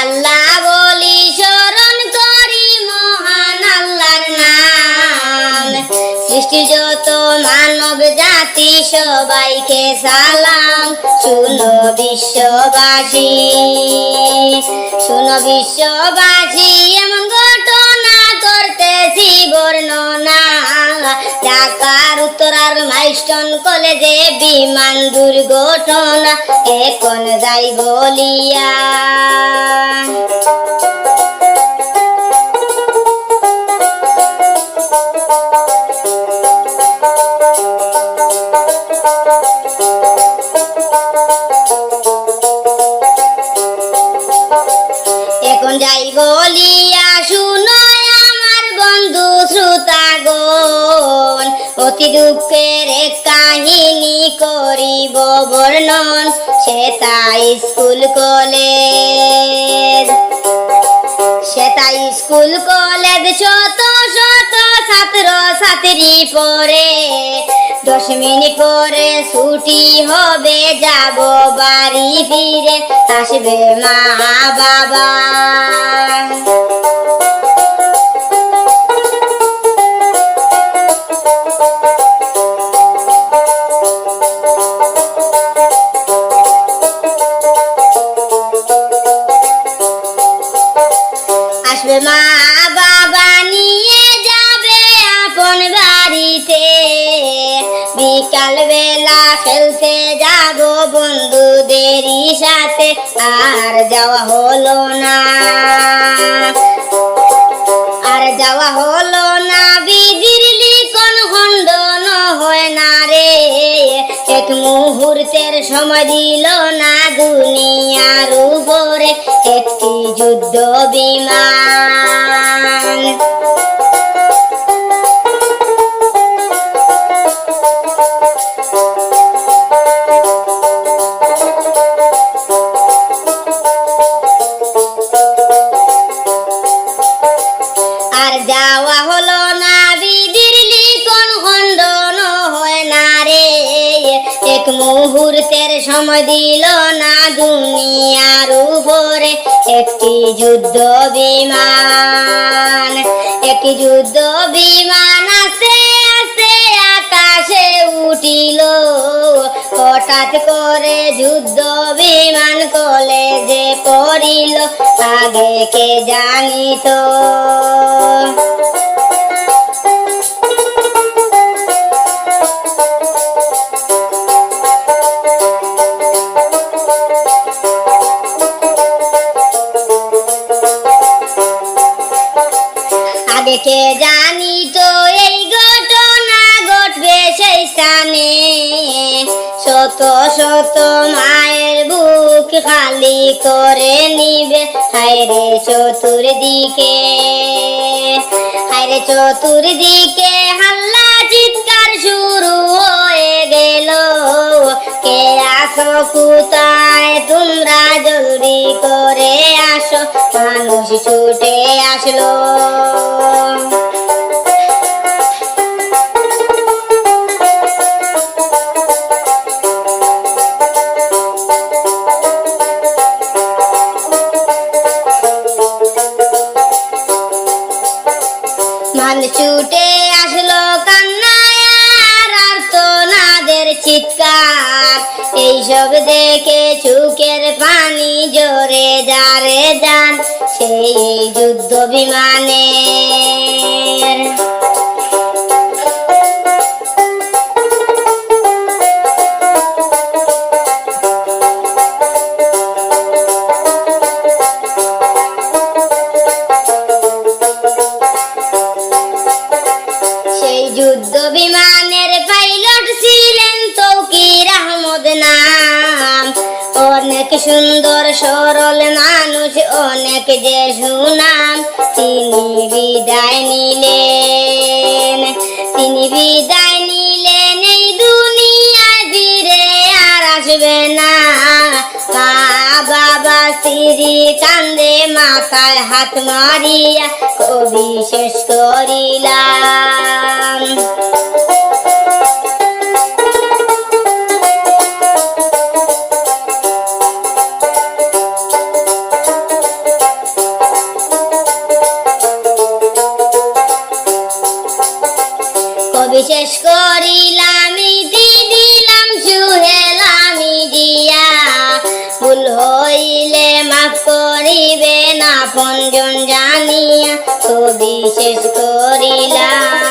আল্লাহ বলি স্মরণ করি মহান আল্লাহর নাম। সৃষ্টি যত মানব জাতি, সবাইকে সালাম। শুনো বিশ্ববাসী শুনো বিশ্ববাসী করতেছি বর্ণনা ঢাকার উত্তরার মাইস্টন কলেজে বিমান দুর্ঘটনা, এখন যাই বলিয়া। এখন যাই বলিয়া, শুনো শ্রোতাগণ, অতি দুঃখের কাহিনী করিব বর্ণন তাই স্কুল কলেজ। সেটা স্কুল কলেজ শত শত ছাত্র ছাত্রী পরে দশ মিনিট পরে ছুটি হবে, যাব বাড়ি ফিরে, আসবে মা বাবা। মা বাবা নিয়ে যাবে আপন বাড়িতে। বিকাল বেলা খেলতে যাব বন্ধুদেরই সাথে, আর যাওয়া হলো না। আর যাওয়া হলো না, বিধির লিখন খণ্ডন হয় না রে। এক মুহূর্তের সময় দিল না দুনিয়ার উপরে, একটি যুদ্ধ বিমান। যাওয়া হলো না, বিধির লিখন খণ্ডন হয় না রে। এক মুহূর্তের সময় দিল না দুনিয়ার উপরে। একটি যুদ্ধ বিমান, একটি যুদ্ধ বিমান হঠাৎ করে যুদ্ধ বিমান কলেজে পড়িল আগে কে জানিত আগে কে তো এই ঘটনা ঘটবে সেই স্থানে। শত শত মায়ের বুক খালি করে নিবে। হায়রে চতুর্দিকে হায়রে চতুর্দিকে হাল্লা চিৎকার শুরু হয়ে গেল। কে আসো কোথায়? তোমরা জলদি করে আসো। মানুষ ছুটে আসলো। চিৎকার। এইসব দেখে চুকের পানি জোরে যারে যান। সেই যুদ্ধ বিমানের বিদায় নিলেন। তিনি বিদায় নিলেন এই দুনিয়া ফিরে আর আসবে না। মা বাবা শ্রী কান্দে মাথায় হাত মারিয়া কবি শেষ করিলাম। শেষ করিলাম দিলাম সুহেলামি দিয়া। ভুল হইলে মাফ করিবে না পঞ্জন জানিয়া তো বিশেষ করিলাম।